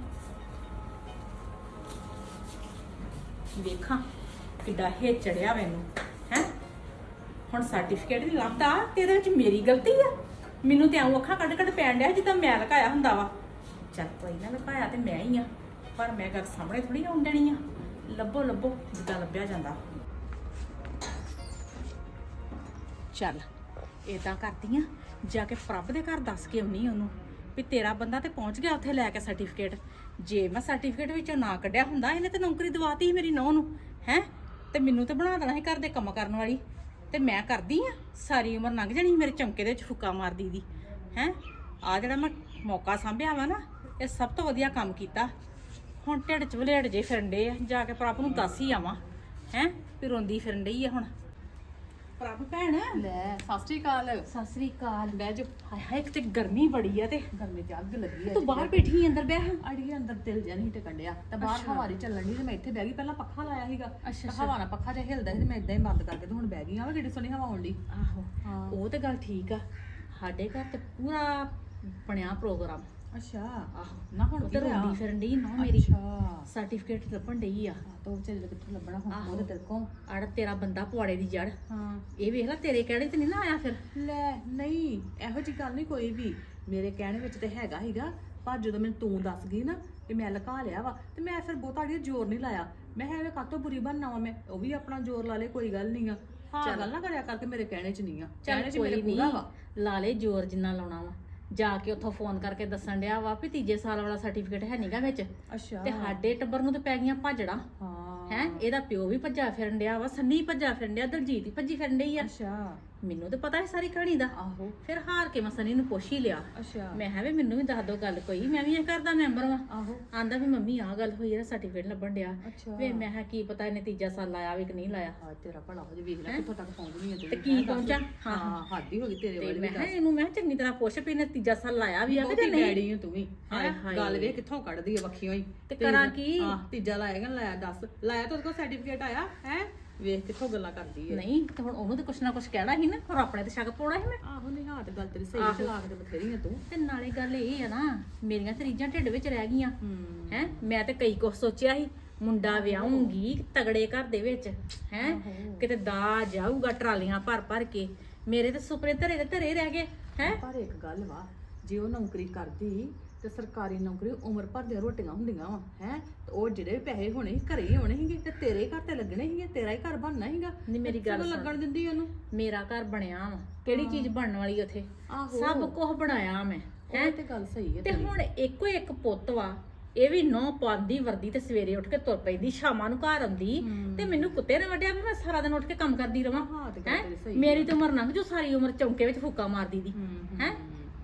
ਵੇਖਾਂ ਕਿੱਡਾ ਹੈ ਚੜਿਆ ਮੈਨੂੰ ਹੈ? ਹੁਣ ਸਰਟੀਫਿਕੇਟ ਨਹੀਂ ਲੱਭਦਾ ਤੇ ਇਹਦੇ ਵਿੱਚ ਮੇਰੀ ਗਲਤੀ ਆ। ਮੈਨੂੰ ਤੇ ਆਉਂ ਅੱਖਾਂ ਕੱਢ ਕੱਢ ਪੈਣ ਡਿਆ ਜਿੱਦਾਂ ਮੈਂ ਲਕਾਇਆ ਹੁੰਦਾ ਵਾ। ਚੱਲ ਕੋਈ ਨਾ ਲਕਾਇਆ ਤੇ ਮੈਂ ਹੀ ਆ ਪਰ ਮੈਂ ਗੱਲ ਸਾਹਮਣੇ ਥੋੜੀ ਆਉਣ ਦੇਣੀ ਆ। ਲੱਭੋ ਲੱਭੋ ਜਿੱਦਾਂ ਲੱਭਿਆ ਜਾਂਦਾ। ਚੱਲ। ਏਦਾਂ ਕਰਦੀ ਆ ਜਾ ਕੇ ਪ੍ਰਭ ਦੇ ਘਰ ਦੱਸ ਕੇ ਆਉਣੀ ਉਹਨੂੰ ਵੀ ਤੇਰਾ ਬੰਦਾ ਤੇ ਪਹੁੰਚ ਗਿਆ ਉੱਥੇ ਲੈ ਕੇ ਸਰਟੀਫਿਕੇਟ ਜੇ ਮੈਂ ਸਰਟੀਫਿਕੇਟ ਵਿੱਚੋਂ ਨਾ ਕੱਢਿਆ ਹੁੰਦਾ, ਇਹਨੇ ਤੇ ਨੌਕਰੀ ਦਵਾਤੀ ਸੀ ਮੇਰੀ ਨੌਂ ਨੂੰ, ਹੈ? ਤੇ ਮੈਨੂੰ ਤੇ ਬਣਾ ਦੇਣਾ ਸੀ ਘਰ ਦੇ ਕੰਮ ਕਰਨ ਵਾਲੀ। ਤੇ ਮੈਂ ਕਰਦੀ ਆ, ਸਾਰੀ ਉਮਰ ਲੰਘ ਜਾਣੀ ਸੀ ਮੇਰੇ ਚੌਂਕੇ ਦੇ ਵਿੱਚ ਫੁੱਕਾ ਮਾਰਦੀ ਦੀ, ਹੈ? ਆ ਜਿਹੜਾ ਮੈਂ ਮੌਕਾ ਸੰਭਿਆ ਵਾ ਨਾ, ਇਹ ਸਭ ਤੋਂ ਵਧੀਆ ਕੰਮ ਕੀਤਾ। ਹੁਣ ਢਿੱਡ ਚ ਵਲੇੜ ਜੇ ਫਿਰਨ ਡੇ ਆ, ਜਾ ਕੇ ਪ੍ਰਭ ਨੂੰ ਦੱਸ ਹੀ ਆਵਾਂ, ਹੈ? ਵੀ ਰੋਂਦੀ ਫਿਰਨ ਡਈ ਆ ਹੁਣ। ਪ੍ਰਭ ਭੈਣ। ਲੈ ਸਤਿ ਸ਼੍ਰੀ ਅਕਾਲ। ਸਤਿ ਸ੍ਰੀ ਅਕਾਲ। ਬਹਿ ਜਾ ਹਾਏ ਹਾਏ ਕਿਤੇ ਗਰਮੀ ਬੜੀ ਆ ਤੇ ਗਰਮੀ ਤੇ ਅੱਗ ਲੱਗੀ ਤੂੰ ਬਾਹਰ ਬੈਠੀ ਆਂ, ਅੰਦਰ ਬਹਿ। ਅੜੀਏ ਅੰਦਰ ਦਿਲ ਜਿਹਾ ਨਹੀਂ ਟਿਕਣ ਡਿਆ ਤੇ ਬਾਹਰ ਅੱਛਾ। ਹਵਾ ਨਹੀਂ ਚੱਲਣ ਦੀ ਤੇ ਮੈਂ ਇੱਥੇ ਬਹਿ ਗਈ ਪਹਿਲਾਂ ਪੱਖਾ ਲਾਇਆ ਸੀਗਾ। ਅੱਛਾ, ਤੇ ਹਵਾ ਨਾਲ ਪੱਖਾ ਜਿਹਾ ਹਿਲਦਾ ਸੀ ਤੇ ਮੈਂ ਇਦਾਂ ਹੀ ਬੰਦ ਕਰਕੇ ਤੇ ਹੁਣ ਬਹਿ ਗਈ ਆ। ਵਾ ਕਿੱਡੀ ਸੋਹਣੀ ਹਵਾ ਆਉਣ ਦੀ ਆਹੋ। ਹਾਂ। ਉਹ ਤੇ ਗੱਲ ਠੀਕ ਆ। ਸਾਡੇ ਘਰ ਤੇ ਪੂਰਾ ਬਣਿਆ ਪ੍ਰੋਗਰਾਮ। ਅੱਛਾ। ਆਹੋ। ਨਾ ਹੁਣ ਕੀ ਤੇ ਹੋਇਆ? ਰੋਂਦੀ ਫਿਰਨ ਡਈ ਨਾ ਮੇਰੀ। ਅੱਛਾ। ਸਰਟੀਫਿਕੇਟ ਲੱਭਣ ਡਈ ਆ। ਹਾਂ, ਤਾਂ ਉਹ ਵਿਚਾਰੇ ਦਾ ਕਿੱਥੋਂ ਲੱਭਣਾ ਹੁਣ। ਉਹਦੇ ਤੇਰੇ ਕੋਲ। ਅੜ ਤੇਰਾ ਬੰਦਾ ਪੁਆੜੇ ਦੀ ਜੜ। ਹਾਂ। ਇਹ ਵੇਖ ਲੈ ਤੇਰੇ ਕਹਿਣੇ ਤੇ ਨਹੀਂ ਨਾ ਆਇਆ ਫਿਰ? ਲੈ ਨਹੀਂ ਇਹੋ ਜੀ ਗੱਲ ਨਹੀਂ ਕੋਈ ਵੀ। ਮੇਰੇ ਕਹਿਣੇ ਵਿੱਚ ਤੇ ਹੈਗਾ ਹੀਗਾ ਪਰ ਜਦੋਂ ਮੈਨੂੰ ਤੂੰ ਦੱਸ ਗਈ ਨਾ ਕਿ ਮੈਂ ਲੁਕਾ ਲਿਆ ਵਾ ਤੇ ਮੈਂ ਫਿਰ ਬਹੁਤਾ ਜ਼ੋਰ ਨਹੀਂ ਲਾਇਆ। ਮੈਂ ਐਵੇਂ ਕਾਤੋਂ ਬੁਰੀ ਬਣਨਾ ਵਾ? ਮੈਂ ਉਹ ਵੀ ਆਪਣਾ ਜ਼ੋਰ ਲਾ ਲੇ ਕੋਈ ਗੱਲ ਨਹੀਂ ਆ। ਹਾਂ। ਗੱਲ ਨਾ ਕਰਿਆ ਕਰਕੇ ਮੇਰੇ ਕਹਿਣੇ 'ਚ ਨਹੀਂ ਆ। ਚੱਲ ਕਹਿਣੇ 'ਚ ਕੋਈ ਮੇਰੇ ਨਹੀਂ। ਪੂਰਾ ਵਾ ਲਾਲੇ ਜ਼ੋਰ ਜਿੰਨਾ ਲਾਉਣਾ ਵਾ। ਜਾ ਕੇ ਉੱਥੋਂ ਫੋਨ ਕਰਕੇ ਦੱਸਣ ਡਿਆ ਵਾ ਵੀ ਤੀਜੇ ਸਾਲ ਵਾਲਾ ਸਰਟੀਫਿਕੇਟ ਹੈ ਨਹੀਂਗਾ ਵਿੱਚ। ਅੱਛਾ। ਤੇ ਸਾਡੇ ਟੱਬਰ ਨੂੰ ਤੇ ਪੈ ਗਈਆਂ ਭਾਜੜਾ। ਹਾਂ। ਹੈ ਇਹਦਾ ਪਿਓ ਵੀ ਭੱਜਾ ਫਿਰਨ ਡਿਆ ਵਾ ਸੰਨੀ ਭੱਜਾ ਫਿਰਨ ਡਿਆ ਦਲਜੀਤ ਹੀ ਭੱਜੀ ਫਿਰਨ ਡਈ ਆ। ਅੱਛਾ। ਮੈਨੂੰ ਤੇ ਪਤਾ ਹੈ ਸਾਰੀ ਕਹਾਣੀ ਦਾ। ਆਹੋ। ਫਿਰ ਹਾਰ ਕੇ ਮੈਂ ਸੰਨੀ ਨੂੰ ਪੁੱਛ ਹੀ ਲਿਆ। ਅੱਛਾ। ਮੈਂ ਕਿਹਾ ਵੀ ਮੈਨੂੰ ਵੀ ਦੱਸ ਦੋ ਗੱਲ ਕੋਈ। ਮੈਂ ਵੀ ਇਹ ਘਰ ਦਾ ਮੈਂਬਰ ਵਾਂ। ਆਹੋ। ਆਂਦਾ ਵੀ ਮੰਮੀ ਆਹ ਗੱਲ ਹੋਈ ਇਹਦਾ ਸਰਟੀਫਿਕੇਟ ਲੱਭਣ ਡਿਆ। ਅੱਛਾ। ਵੇ ਮੈਂ ਕਿਹਾ ਕੀ ਪਤਾ ਇਹਨੇ ਤੀਜਾ ਸਾਲ ਲਾਇਆ ਵੀ ਕਿ ਨਹੀਂ ਲਾਇਆ। ਹਾਂ ਤੇਰਾ ਭਲਾ ਹੋ ਜੇ। ਵੇਖ ਲੈ ਕਿੱਥੋਂ ਤੱਕ ਪਹੁੰਚਣੀ ਹੈ ਤੇ ਕੀ ਪਹੁੰਚਾ? ਹਾਂ, ਹਾਂ ਹੱਦ ਹੀ ਹੋ ਗਈ ਤੇਰੇ ਵਾਲੀ ਮੈਂ ਕਿਹਾ ਇਹਨੂੰ ਮੈਂ ਚੰਗੀ ਤਰ੍ਹਾਂ ਪੁੱਛ ਵੀ ਇਹਨੇ ਤੀਜਾ ਸਾਲ ਲਾਇਆ ਵੀ ਆ ਕਿ ਨਹੀਂ? ਡੈਡੀ ਤੂੰ ਵੀ। ਹੈਂ? ਗੱਲ ਵੇ ਕਿੱਥੋਂ ਕੱਢਦੀ ਹੈ ਵੱਖੀਆਂ ਹੀ। ਤੇ ਕਰਾਂ ਕੀ? ਹਾਂ ਤੀਜਾ ਲਾਏਗਾ ਲਾਇਆ? ਦੱਸ। ਲਾਇਆ ਤਾਂ ਉਹਦੇ ਕੋਲ ਸਰਟੀਫਿਕੇਟ ਆਇਆ ਹੈ? ਵੇਖ ਕਿੱਥੋਂ ਗੱਲਾਂ ਕਰਦੀ ਹੈ ਨਹੀਂ ਤੇ ਹੁਣ ਉਹਨੂੰ ਤੇ ਕੁਛ ਨਾ ਕੁਛ ਕਹਿਣਾ ਸੀ ਨਾ ਹੋਰ ਆਪਣੇ ਤੇ ਸ਼ੱਕ ਪਾਉਣਾ ਸੀ ਮੈਂ। ਆਹੋ ਨਹੀਂ ਹਾਂ ਤੇ ਗੱਲ ਤੇਰੀ ਸਹੀ ਆਹੋ। ਚਲਾਕ ਤੇ ਬਥੇਰੀ ਹੈ ਤੂੰ। ਤੇ ਨਾਲੇ ਗੱਲ ਇਹ ਆ ਨਾ ਮੇਰੀਆਂ ਤੇ ਰੀਝਾਂ ਢਿੱਡ ਵਿੱਚ ਰਹਿ ਗਈਆਂ। ਹੂੰ। ਹੈ ਮੈਂ ਤੇ ਕਈ ਕੁਛ ਸੋਚਿਆ ਸੀ ਮੁੰਡਾ ਵਿਆਹੂੰਗੀ ਤਗੜੇ ਘਰ ਦੇ ਵਿੱਚ ਹੈ ਕਿਤੇ ਦਾ ਜਾਊਗਾ ਟਰਾਲੀਆਂ ਭਰ ਭਰ ਕੇ ਮੇਰੇ ਤੇ ਸੁਪਨੇ ਧਰੇ ਦੇ ਧਰੇ ਰਹਿ ਗਏ ਹੈ। ਪਰ ਇੱਕ ਗੱਲ ਵਾ ਜੇ ਉਹ ਨੌਕਰੀ ਕਰਦੀ ਤੇ ਸਰਕਾਰੀ ਨੌਕਰੀ ਉਮਰ ਭਰ ਦੀਆਂ ਰੋਟੀਆਂ ਹੁੰਦੀਆਂ ਵਾ ਹੈ? ਤੇ ਉਹ ਜਿਹੜੇ ਵੀ ਪੈਸੇ ਹੋਣੇ ਸੀ ਘਰੇ ਹੀ ਹੋਣੇ ਸੀਗੇ ਤੇ ਤੇਰੇ ਹੀ ਘਰ ਤੇ ਲੱਗਣੇ ਸੀਗੇ ਤੇਰਾ ਹੀ ਘਰ ਬਣਨਾ ਸੀਗਾ। ਨਹੀਂ, ਮੇਰੀ ਗੱਲ ਸੁਣ। ਲੱਗਣ ਦਿੰਦੀ ਉਹਨੂੰ? ਮੇਰਾ ਘਰ ਬਣਿਆ ਵਾ ਕਿਹੜੀ ਚੀਜ਼ ਬਣਨ ਵਾਲੀ ਉੱਥੇ? ਆਹੋ। ਸਭ ਕੁਝ ਬਣਾਇਆ ਮੈਂ ਹੈ? ਤੇ ਗੱਲ ਸਹੀ ਹੈ ਤੇ ਤੇਰੀ। ਹੁਣ ਇੱਕੋ ਇੱਕ ਪੁੱਤ ਵਾ ਇਹ ਵੀ ਨੌ ਪਾਉਂਦੀ ਵਰਦੀ ਤੇ ਸਵੇਰੇ ਉੱਠ ਕੇ ਤੁਰ ਪੈਂਦੀ ਸ਼ਾਮਾਂ ਨੂੰ ਘਰ ਆਉਂਦੀ ਤੇ ਮੈਨੂੰ ਕੁੱਤੇ ਨੇ ਵੱਢਿਆ ਵੀ ਮੈਂ ਸਾਰਾ ਦਿਨ ਉੱਠ ਕੇ ਕੰਮ ਕਰਦੀ ਰਵਾਂ ਹਾਂ, ਤੇ ਗੱਲ ਹੈਂ? ਤੇਰੀ ਸਹੀ ਮੇਰੀ ਤਾਂ ਉਮਰ ਲੰਘ ਜੋ ਸਾਰੀ ਉਮਰ ਚੌਂਕੇ ਵਿੱਚ ਫੂਕਾ ਮਾਰਦੀ ਦੀ ਹੂੰ, ਹੈ?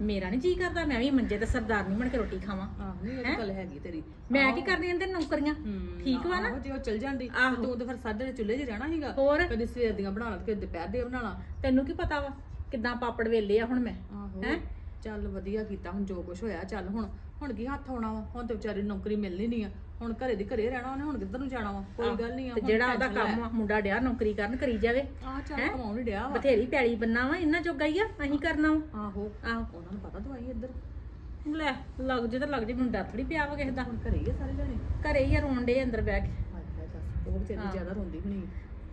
ਮੇਰਾ ਨਹੀਂ ਜੀ ਕਰਦਾ ਮੈਂ ਵੀ ਮੰਜੇ ਤੇ ਸਰਦਾਰਨੀ ਬਣ ਕੇ ਰੋਟੀ ਖਾਵਾਂ। ਆਹ ਨਹੀਂ ਇਹ ਗੱਲ ਹੈਗੀ ਤੇਰੀ। ਮੈਂ ਕੀ ਕਰਦੀ ਤੇ ਨੌਕਰੀਆਂ? ਹੂੰ, ਠੀਕ ਵਾ ਨਾ? ਆਹੋ, ਜੇ ਉਹ ਚਲ ਜਾਂਦੀ ਤੇ ਆਹੋ। ਤੂੰ ਤਾਂ ਫਿਰ ਸਾਦੇ ਚੁੱਲ੍ਹੇ 'ਚ ਰਹਿਣਾ ਸੀਗਾ। ਹੋਰ? ਕਦੇ ਸਵੇਰ ਦੀਆਂ ਬਣਾਉਣਾ ਤੇ ਕਦੇ ਦੁਪਹਿਰ ਦੀਆਂ ਬਣਾਉਣਾ ਤੈਨੂੰ ਕੀ ਪਤਾ ਵਾ ਕਿੱਦਾਂ ਪਾਪੜ ਵੇਲੇ ਆ ਹੁਣ ਮੈਂ? ਆਹੋ ਹੈਂ? ਚੱਲ ਵਧੀਆ ਕੀਤਾ ਹੁਣ ਜੋ ਕੁਝ ਹੋਇਆ ਚੱਲ ਹੁਣ। ਹੁਣ ਕੀ ਹੱਥ ਆਉਣਾ ਵਾ? ਹੁਣ ਤੇ ਵਿਚਾਰੀ ਨੂੰ ਨੌਕਰੀ ਮਿਲਣੀ ਨਹੀਂ ਆ। ਹੁਣ ਘਰੇ ਦੀ ਘਰੇ ਰਹਿਣਾ ਉਹਨੇ ਹੁਣ ਕਿੱਧਰ ਨੂੰ ਜਾਣਾ ਵਾ? ਕੋਈ ਗੱਲ ਨਹੀਂ ਆ ਤੇ ਹੁਣ ਜਿਹੜਾ ਉਹਦਾ tension ਲੈ। ਕੰਮ ਆ ਮੁੰਡਾ ਡਿਆ ਨੌਕਰੀ ਕਰਨ ਕਰੀ ਜਾਵੇ ਆਹ ਚੱਲ ਹੈਂ? ਕਮਾਉਣ ਹੀ ਡਿਆ ਵਾ। ਬਥੇਰੀ ਪੈੜੀ ਬੰਨਾ ਵਾ ਇੰਨਾ ਜੋਗਾ ਹੀ ਆ ਅਸੀਂ ਕਰਨਾ ਵਾ। ਆਹੋ ਆਹੋ। ਉਹਨਾਂ ਨੂੰ ਪਤਾ ਦਵਾਈ ਇੱਧਰ। ਲੈ ਲੱਗ ਜੇ ਤਾਂ ਲੱਗ ਜੇ ਮੈਨੂੰ ਡਰ ਥੋੜੀ ਪਿਆ ਵਾ ਕਿਸੇ ਦਾ। ਹੁਣ ਘਰੇ ਹੀ ਆ ਸਾਰੇ ਜਣੇ? ਘਰੇ ਹੀ ਆ ਰੋਣ ਡੇ ਅੰਦਰ ਬਹਿ ਕੇ। ਉਹ ਵਿਚਾਰੀ ਜ਼ਿਆਦਾ ਰੋਂਦੀ ਹੋਣੀ।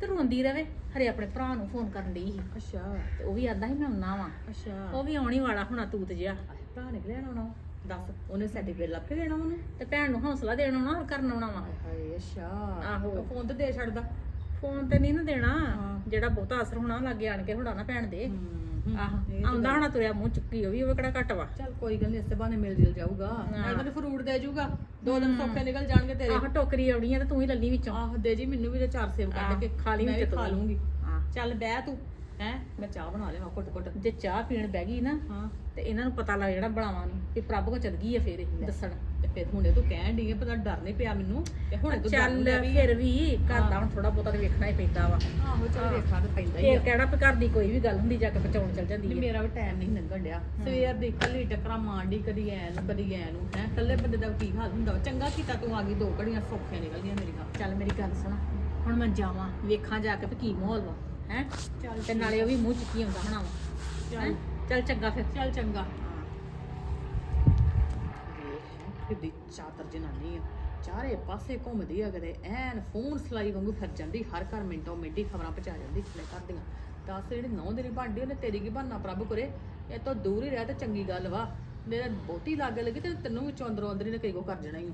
ਤੇ ਰੋਂਦੀ ਰਵੇ ਹਰੇ ਆਪਣੇ ਭਰਾ ਨੂੰ ਫੋਨ ਕਰਨ ਡਈ ਸੀ। ਅੱਛਾ। ਤੇ ਉਹ ਵੀ ਆਂਦਾ ਸੀ ਮੈਂ ਆਉਣਾ ਵਾਂ। ਅੱਛਾ। ਉਹ ਵੀ ਆਉਣੀ ਵਾਲਾ ਹੋਣਾ ਤੂਤ ਜਿਆ ਭਰਾ ਨਿਕਲਿਆ ਆਉਣਾ ਦੱਸ ਉਹਨੇ ਸਰਟੀਫਿਕੇਟ ਲੱਭ ਕੇ ਦੇਣਾ ਉਹਨੂੰ ਤੇ ਭੈਣ ਨੂੰ ਹੌਸਲਾ ਦੇਣ ਆਉਣਾ ਹੋਰ ਕਰਨ ਆਉਣਾ ਵਾ। ਹਾਏ ਅੱਛਾ। ਆਹੋ। ਫੋਨ ਤੇ ਦੇ ਛੱਡਦਾ। ਫੋਨ ਤੇ ਨਹੀਂ ਨਾ ਦੇਣਾ। ਜਿਹੜਾ ਬਹੁਤਾ ਅਸਰ ਹੋਣਾ ਲੱਗੇ ਆਣ ਕੇ ਹੋਣਾ ਨਾ ਭੈਣ ਦੇ। ਆਹੋ ਤਾਂ ਆਉਂਦਾ ਹੋਣਾ ਤੁਰਿਆ ਮੂੰਹ ਚੁੱਕੀ ਉਹ ਵੀ ਉਹ ਕਿਹੜਾ ਘੱਟ ਵਾ। ਚੱਲ ਕੋਈ ਗੱਲ ਨਹੀਂ ਇਸੇ ਬਹਾਨੇ ਮਿਲ ਜਿਲ ਜਾਊਗਾ। ਮੈਂ ਕਹਿੰਦਾ ਫਰੂਟ ਦੇ ਜਾਊਗਾ ਦੋ ਦਿਨ ਸੌਖੇ ਨਿਕਲ ਜਾਣਗੇ ਤੇਰੇ। ਆਹ ਟੋਕਰੀ ਆਉਣੀ ਆ ਤੇ ਤੂੰ ਹੀ ਲੱਲੀ ਵਿੱਚੋਂ। ਆਹ ਦੇ ਜੀ ਮੈਨੂੰ ਵੀ ਤੇ ਚਾਰ ਸੇਬ ਕੱਢ ਕੇ ਖਾ ਲਈ ਮੈਂ ਖਾ ਤੂੰ। ਲੂੰਗੀ। ਚੱਲ ਬਹਿ ਤੂੰ। ਹੈ। ਮੈਂ ਚਾਹ ਬਣਾ ਲਿਆ ਘੁੱਟ ਘੁੱਟ। ਜੇ ਚਾਹ ਪੀਣ ਬਹਿ ਗਈ ਨਾ ਹਾਂ। ਤੇ ਇਹਨਾਂ ਨੂੰ ਪਤਾ ਲੱਗ ਜਾਣਾ ਬਣਾਵਾਂ ਨੂੰ ਵੀ ਪ੍ਰਭ ਕੋ ਚਲ ਗਈ ਆ ਫੇਰ ਇਹ ਦੱਸਣ। ਤੇ ਫਿਰ ਹੁਣੇ ਤੂੰ ਕਹਿਣ ਆ ਪਤਾ ਡਰ ਨਹੀਂ ਪਿਆ ਮੈਨੂੰ। ਤੇ ਹੁਣੇ ਤੂੰ ਚੱਲ ਫਿਰ ਵੀ ਘਰ ਦਾ ਹੁਣ ਥੋੜਾ ਬਹੁਤਾ ਤੇ ਵੇਖਣਾ ਹੀ ਪੈਂਦਾ ਵਾ। ਆਹੋ ਚੱਲ ਵੇਖਣਾ ਤੇ ਪੈਂਦਾ ਹੀ ਆ। ਕਹਿਣਾ ਵੀ ਘਰ ਦੀ ਕੋਈ ਵੀ ਗੱਲ ਹੁੰਦੀ ਜਾ ਕੇ ਬਚਾਉਣ ਚਲ ਜਾਂਦੀ ਹੈ ਮੇਰਾ ਵੀ ਟਾਈਮ ਨਹੀਂ ਲੰਘਣ ਡਿਆ। ਸਵੇਰ ਦੀ ਕੱਲੀ ਟੱਕਰਾਂ ਮਾਰਦੀ ਕਦੀ ਐ ਨੂੰ ਕਦੀ ਐ ਨੂੰ ਹੈ। ਕੱਲੇ ਬੰਦੇ ਦਾ ਕੀ ਹਾਲ ਹੁੰਦਾ। ਚੰਗਾ ਕੀਤਾ ਤੂੰ ਆ ਗਈ ਦੋ ਘੜੀਆਂ ਸੌਖੀਆਂ ਨਿਕਲੀਆਂ ਮੇਰੀਆਂ। ਚੱਲ ਮੇਰੀ ਗੱਲ ਸੁਣ। ਹੁਣ ਮੈਂ ਜਾਵਾਂ ਵੇਖਾਂ ਜਾ ਕੇ ਵੀ ਕੀ ਮਾਹੌਲ ਵਾ। ਹੈ। ਚੱਲ ਤੇ ਨਾਲੇ ਉਹ ਵੀ ਮੂੰਹ ਚੁੱਕੀ ਆਉਂਦਾ ਹੋਣਾ ਵਾ। ਚੱਲ। ਹੈਂ? ਚੱਲ ਚੰਗਾ ਫਿਰ। ਚੱਲ ਚੰਗਾ। ਕਿੱਡੀ ਚਾਤਰ ਜਨਾਨੀ ਆ। ਚਾਰੇ ਪਾਸੇ ਘੁੰਮਦੀ ਆ ਕਦੇ ਐਨ ਫੋਨ ਸਲਾਈ ਵਾਂਗੂ ਫਿਰ ਜਾਂਦੀ। ਹਰ ਘਰ ਮਿੰਟੋ ਮਿੰਟੀ ਖਬਰਾਂ ਪਹੁੰਚਾ ਜਾਂਦੀ ਲੈ ਕਰਦੀਆਂ ਦੱਸ ਜਿਹੜੀ ਨੌ ਦਿਨ ਭਾਂਡੀ ਉਹਨੇ ਤੇਰੀ ਕੀ ਬਹਾਨਾ ਪ੍ਰਭ ਕਰੇ? ਇਹ ਤੋਂ ਦੂਰ ਹੀ ਰਹਿ ਤੇ ਚੰਗੀ ਗੱਲ ਵਾ। ਮੇਰੇ ਬਹੁਤੀ ਲੱਗ ਲੱਗੀ ਤੇ ਤੈਨੂੰ ਵਿੱਚੋਂ ਅੰਦਰੋਂ ਅੰਦਰ ਹੀ ਨੇ ਕਈ ਕੋ ਕਰ ਜਣਾ ਹੀ